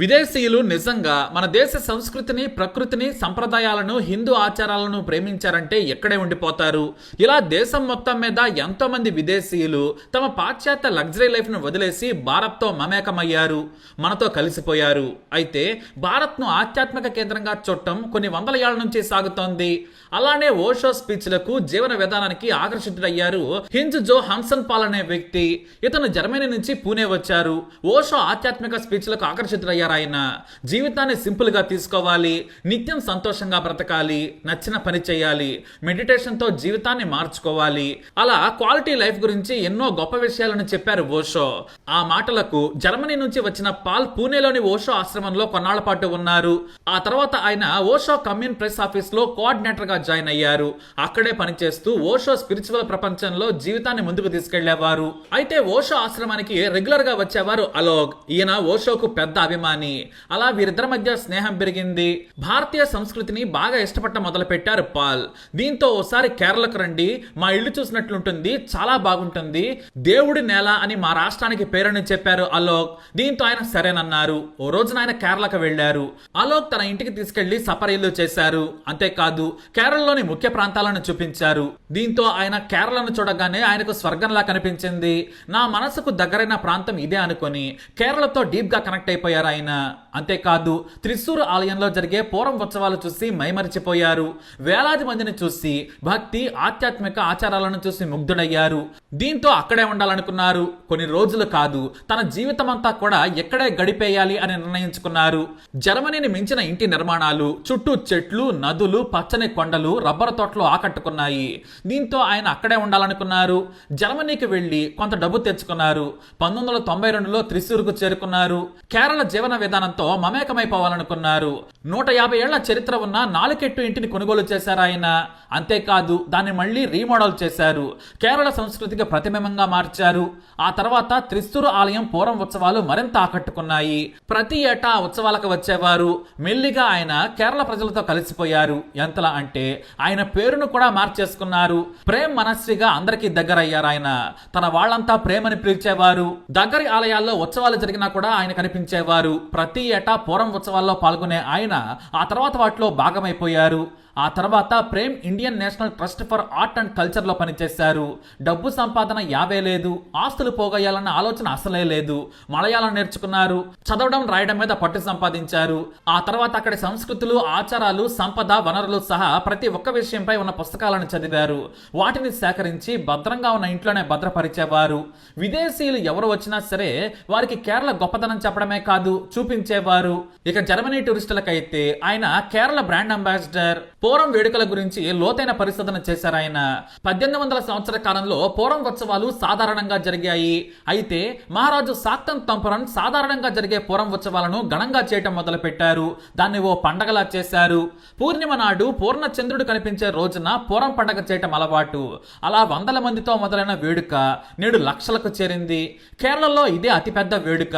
విదేశీయులు నిజంగా మన దేశ సంస్కృతిని ప్రకృతిని సంప్రదాయాలను హిందూ ఆచారాలను ప్రేమించారంటే ఎక్కడే ఉండిపోతారు? ఇలా దేశం మొత్తం మీద ఎంతో మంది విదేశీయులు తమ పాశ్చాత్య లగ్జరీ లైఫ్ను వదిలేసి భారత్తో మమేకమయ్యారు మనతో కలిసిపోయారు. అయితే భారత్ను ఆధ్యాత్మిక కేంద్రంగా చుట్టం కొన్ని వందల ఏళ్ళ నుంచి సాగుతోంది. అలానే ఓషో స్పీచ్లకు జీవన విధానానికి ఆకర్షితుడయ్యారు హింజ్ జో హన్సన్ పాల్ అనే వ్యక్తి. ఇతను జర్మనీ నుంచి పూణే వచ్చారు. ఓషో ఆధ్యాత్మిక స్పీచ్లకు ఆకర్షితుడయ్యారు. ఆయన జీవితాన్ని సింపుల్గా తీసుకోవాలి నిత్యం సంతోషంగా బ్రతకాలి నచ్చిన పని చేయాలి మెడిటేషన్తో జీవితాన్ని మార్చుకోవాలి. అలా క్వాలిటీ లైఫ్ గురించి ఎన్నో గొప్ప విషయాలను చెప్పారు ఓషో. ఆ మాటలకు జర్మనీ నుంచి వచ్చిన పాల్ పూణేలోని ఓషో ఆశ్రమంలో కొన్నాళ్ళ పాటు ఉన్నారు. ఆ తర్వాత ఆయన ఓషో కమ్యూన్ ప్రెస్ ఆఫీస్లో గా జాయిన్ అయ్యారు. అక్కడే పనిచేస్తూ ఓషో స్పిరిచువల్ ప్రపంచంలో జీవితాన్ని ముందుకు తీసుకెళ్ళేవారు. అయితే ఓషో ఆశ్రమానికి రెగ్యులర్గా వచ్చేవారు అలోక్ ఈయన ఓషోకు పెద్ద అభిమానం. అని అలా వీరిద్దరి మధ్య స్నేహం పెరిగింది. భారతీయ సంస్కృతిని బాగా ఇష్టపడటం మొదలు పెట్టారు పాల్. దీంతో ఓసారి కేరళకు రండి. మా ఇల్లు చూసినట్లుంటుంది. చాలా బాగుంటుంది. దేవుడి నేల అని మా రాష్ట్రానికి పేరని చెప్పారు అలోక్. దీంతో ఆయన సరేనన్నారు. ఓ రోజున ఆయన కేరళకు వెళ్ళారు అలోక్ తన ఇంటికి తీసుకెళ్ళి సపరీలు చేశారు. అంతేకాదు కేరళలోని ముఖ్య ప్రాంతాలను చూపించారు. దీంతో ఆయన కేరళను చూడగానే ఆయనకు స్వర్గంలా కనిపించింది. నా మనసుకు దగ్గరైన ప్రాంతం ఇదే అనుకుని కేరళతో డీప్గా కనెక్ట్ అయిపోయారు ఆయన అంతేకాదు త్రిశూర్ ఆలయంలో జరిగే పూర్వం ఉత్సవాలు చూసి మైమరిచిపోయారు. వేలాది మందిని చూసి భక్తి ఆధ్యాత్మిక ఆచారాలను చూసి ముగ్ధుడయ్యారు. దీంతో అక్కడే ఉండాలనుకున్నారు. కొన్ని రోజులు కాదు తన జీవితమంతా కూడా ఎక్కడే గడిపేయాలి అని నిర్ణయించుకున్నారు. జర్మనీని మించిన ఇంటి నిర్మాణాలు చుట్టూ చెట్లు నదులు పచ్చని కొండలు రబ్బరు తోటలు ఆకట్టుకున్నాయి. దీంతో ఆయన అక్కడే ఉండాలనుకున్నారు. జర్మనీకి వెళ్ళి కొంత డబ్బు తెచ్చుకున్నారు. పంతొమ్మిది వందల తొంభై రెండులో త్రిశూర్కు చేరుకున్నారు. కేరళ జీవన విధానంతో మమేకమైపోవాలనుకున్నారు. నూట యాభై ఏళ్ళ చరిత్ర ఉన్న నాలుకెట్టు ఇంటిని కొనుగోలు చేశారు ఆయన. అంతేకాదు దాన్ని మళ్ళీ రీమోడల్ చేశారు. కేరళ సంస్కృతికి ప్రతిబింబంగా మార్చారు. ఆ తర్వాత త్రిస్తూరు ఆలయం పూర్వం ఉత్సవాలు మరింత ఆకట్టుకున్నాయి. ప్రతి ఏటా ఉత్సవాలకు వచ్చేవారు. మెల్లిగా ఆయన కేరళ ప్రజలతో కలిసిపోయారు. ఎంతలా అంటే ఆయన పేరును కూడా మార్చేసుకున్నారు. ప్రేమ్ మనస్విగా అందరికీ దగ్గరయ్యారు ఆయన. తన వాళ్ళంతా ప్రేమని పిలిచేవారు. దగ్గరి ఆలయాల్లో ఉత్సవాలు జరిగినా కూడా ఆయన కనిపించేవారు. ప్రతి ఏటా పూర్వం ఉత్సవాల్లో పాల్గొనే ఆయన ఆ తర్వాత వాటిలో భాగమైపోయారు. ఆ తర్వాత Prem Indian national trust for art and కల్చర్లో పనిచేశారు. డబ్బు సంపాదన యావే లేదు ఆస్తులు పోగొయ్యాలన్న ఆలోచన అసలే లేదు. మలయాళం నేర్చుకున్నారు చదవడం రాయడం మీద పట్టు సంపాదించారు. ఆ తర్వాత అక్కడి సంస్కృతులు ఆచారాలు సంపద వనరులు సహా ప్రతి ఒక్క విషయంపై ఉన్న పుస్తకాలను చదివారు. వాటిని సేకరించి భద్రంగా ఉన్న ఇంట్లోనే భద్రపరిచేవారు. విదేశీయులు ఎవరు వచ్చినా సరే వారికి కేరళ గొప్పతనం చెప్పడమే కాదు చూపించేవారు. ఇక జర్మనీ టూరిస్టులకైతే ఆయన కేరళ బ్రాండ్ అంబాసిడర్. పూర్వం వేడుకల గురించి లోతైన పరిశోధన చేశారాయన పద్దెనిమిది వందల సంవత్సర కాలంలో పూర్వం ఉత్సవాలు సాధారణంగా జరిగాయి. అయితే మహారాజు సాక్తం తంపరన్ సాధారణంగా జరిగే పూర్వం ఉత్సవాలను ఘనంగా చేయటం మొదలుపెట్టారు. దాన్ని ఓ పండగలా చేశారు. పూర్ణిమ నాడు పూర్ణ చంద్రుడు కనిపించే రోజున పూర్వం పండగ చేయటం అలవాటు. అలా వందల మందితో మొదలైన వేడుక నేడు లక్షలకు చేరింది. కేరళలో ఇదే అతిపెద్ద వేడుక.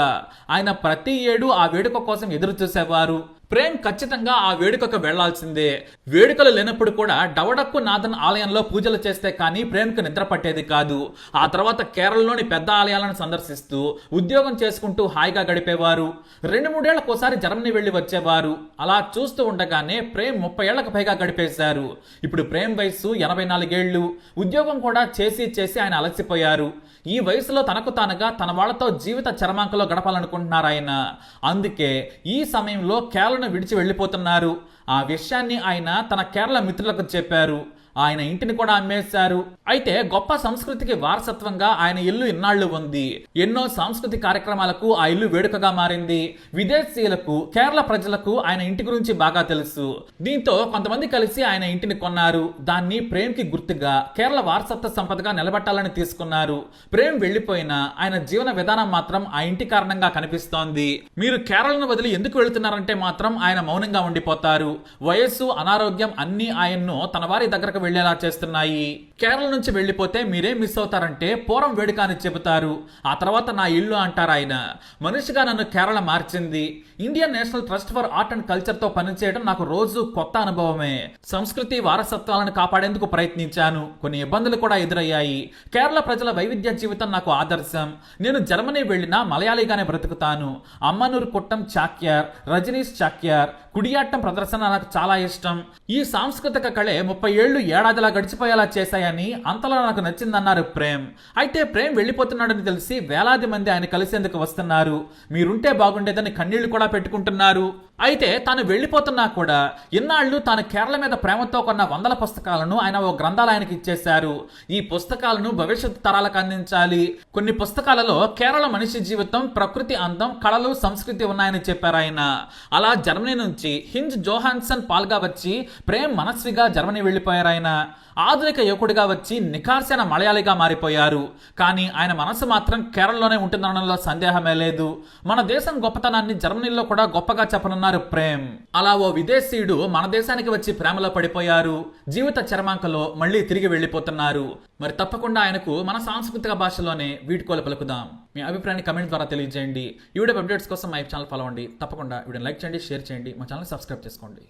ఆయన ప్రతి ఏడు ఆ వేడుక కోసం ఎదురు చూసేవారు ప్రేమ్ ఖచ్చితంగా ఆ వేడుకకు వెళ్ళాల్సిందే. వేడుకలు లేనప్పుడు కూడా డవడక్కు నాథన్ ఆలయంలో పూజలు చేస్తే కానీ ప్రేమ్కు నిద్ర పట్టేది కాదు. ఆ తర్వాత కేరళలోని పెద్ద ఆలయాలను సందర్శిస్తూ ఉద్యోగం చేసుకుంటూ హాయిగా గడిపేవారు. రెండు మూడేళ్ళకోసారి జర్మనీ వెళ్ళి వచ్చేవారు. అలా చూస్తూ ఉండగానే ప్రేమ్ ముప్పై ఏళ్ళకు పైగా గడిపేశారు. ఇప్పుడు ప్రేమ్ వయస్సు ఎనభై నాలుగేళ్ళు. ఉద్యోగం కూడా చేసి చేసి ఆయన అలసిపోయారు. ఈ వయసులో తనకు తానుగా తన వాళ్ళతో జీవిత చరమాంకలో గడపాలనుకుంటున్నారు ఆయన. అందుకే ఈ సమయంలో కేరళ కేరళను విడిచి వెళ్ళిపోతున్నారు. ఆ విషయాన్ని ఆయన తన కేరళ మిత్రులకు చెప్పారు. ఆయన ఇంటిని కూడా అమ్మేశారు. అయితే గొప్ప సంస్కృతికి వారసత్వంగా ఆయన ఇల్లు ఇన్నాళ్ళు ఉంది. ఎన్నో సాంస్కృతిక కార్యక్రమాలకు ఆ ఇల్లు వేడుకగా మారింది. విదేశీయులకు కేరళ ప్రజలకు ఆయన ఇంటి గురించి బాగా తెలుసు. దీంతో కొంతమంది కలిసి ఆయన ఇంటిని కొన్నారు. దాన్ని ప్రేమ్కి గుర్తుగా కేరళ వారసత్వ సంపదగా నిలబెట్టాలని తీసుకున్నారు. ప్రేమ్ వెళ్ళిపోయినా ఆయన జీవన విధానం మాత్రం ఆ ఇంటి కారణంగా కనిపిస్తోంది. మీరు కేరళను వదిలి ఎందుకు వెళుతున్నారంటే మాత్రం ఆయన మౌనంగా ఉండిపోతారు. వయస్సు అనారోగ్యం అన్ని ఆయన్ను తన వారి దగ్గరకు వెళ్ళేలా చేస్తున్నాయి. కేరళ నుంచి వెళ్ళిపోతే మీరేం మిస్ అవుతారంటే పూర్వం వేడుక అని చెబుతారు. ఆ తర్వాత నా ఇల్లు అంటారు ఆయన. మనిషిగా నన్ను కేరళ మార్చింది. Indian national trust for art and కల్చర్తో పనిచేయడం నాకు రోజు కొత్త అనుభవమే. సంస్కృతి వారసత్వాలను కాపాడేందుకు ప్రయత్నించాను. కొన్ని ఇబ్బందులు కూడా ఎదురయ్యాయి. కేరళ ప్రజల వైవిధ్య జీవితం నాకు ఆదర్శం. నేను జర్మనీ వెళ్ళినా మలయాళీగానే బ్రతుకుతాను. అమ్మనూరు కుట్టం చాక్యార్ రజనీష్ చాక్యార్ కుడియాట్టం ప్రదర్శన నాకు చాలా ఇష్టం. ఈ సాంస్కృతిక కళే ముప్పై ఏళ్ళు ఏడాదిలా గడిచిపోయేలా చేశాయని అంతలో నాకు నచ్చిందన్నారు ప్రేమ్. అయితే ప్రేమ్ వెళ్ళిపోతున్నాడని తెలిసి వేలాది మంది ఆయన కలిసేందుకు వస్తున్నారు. మీరుంటే బాగుండేదని కన్నీళ్ళు కూడా పెట్టుకుంటున్నారు. అయితే తాను వెళ్ళిపోతున్నా కూడా ఇన్నాళ్ళు తాను కేరళ మీద ప్రేమతో కొన్న వందల పుస్తకాలను ఆయన ఓ గ్రంథాలయానికి ఇచ్చేశారు. ఈ పుస్తకాలను భవిష్యత్ తరాలకు అందించాలి. కొన్ని పుస్తకాలలో కేరళ మనిషి జీవితం ప్రకృతి అందం కళలు సంస్కృతి ఉన్నాయని చెప్పారు ఆయన. అలా జర్మనీ నుంచి హింజ్ జోహాన్సన్ పాల్గా వచ్చి ప్రేమ్ మనస్విగా జర్మనీ వెళ్ళిపోయారు ఆయన. ఆధునిక యువకుడిగా వచ్చి నిఖార్సైన మలయాళిగా మారిపోయారు. కానీ ఆయన మనసు మాత్రం కేరళలోనే ఉంటుందనడంలో సందేహమే లేదు. మన దేశం గొప్పతనాన్ని జర్మనీలో కూడా గొప్పగా చెప్పనున్నారు ప్రేమ్. అలా ఓ విదేశీయుడు మన దేశానికి వచ్చి ప్రేమలో పడిపోయారు. జీవిత చరమాంకలో మళ్ళీ తిరిగి వెళ్ళిపోతున్నారు. మరి తప్పకుండా ఆయనకు మన సాంస్కృతిక భాషలోనే వీడ్కోలు పలుకుదాం. మీ అభిప్రాయాన్ని కమెంట్ ద్వారా తెలియజేయండి. ఈ వీడియో అప్డేట్స్ కోసం మా ఛానల్ ఫాలో అవ్వండి. తప్పకుండా వీడియో లైక్ చేయండి షేర్ చేయండి. మా ఛానల్ సబ్స్క్రైబ్ చేసుకోండి.